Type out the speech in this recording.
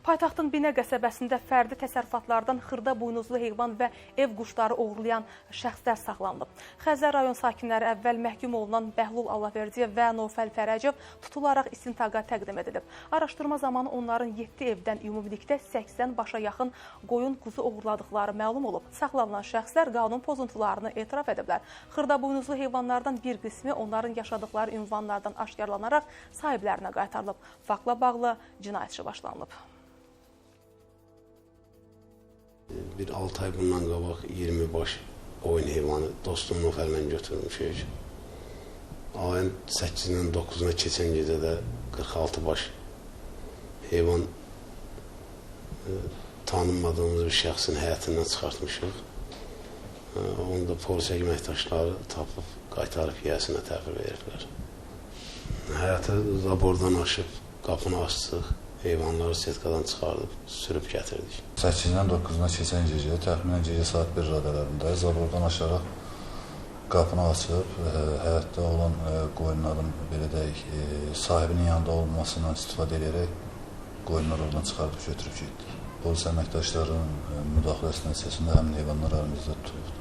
Paytaxtın Binə qəsəbəsində fərdi təsərrüfatlardan xırda buynuzlu heyvan və ev quşları oğurlayan şəxslər saxlanılıb. Xəzər rayon sakinləri əvvəl məhkum olunan Bəhlul Allahverdiyev və Nofəl Fərəcov tutularaq istintaqa təqdim edilib. Araşdırma zamanı onların 7 evdən ümumilikdə 80 başa yaxın qoyun quzu oğurladıqları məlum olub. Saxlanılan şəxslər qanun pozuntularını etiraf ediblər. Xırda buynuzlu heyvanlardan bir qismi onların yaşadıkları ünvanlardan aşkarlanaraq sahiblərinə qaytarılıb. Faktla bağlı cinayət işi başlanılıb. Bir 6 ay bundan qabaq 20 baş oyun heyvanı dostum Nofəllə götürmüşük. Ayın 8-dən 9-una keçən gecədə 46 baş heyvan e, tanınmadığımız bir şəxsin həyatından çıxartmışıq. E, Onu da polis əməkdaşları tapıb qaytarıb yiyəsinə təhvil veriblər. Həyatı zabordan aşıb qapını açdıq. Heyvanları setkadan çıxardıb sürüb gətirdik. 8-dən 9-una keçən gecə, təxminən gecə saat 1 radələrində zabordan aşaraq qapını açıb, ə, həyatda olan ə, qoyunların belə deyək, ə, sahibinin yanında olmasından istifadə edərək qoyunları oradan çıxarıb götürüb getdik. Polis əməkdaşlarının müdaxiləsi nəticəsində həmin heyvanlar əlimizdə tutulub.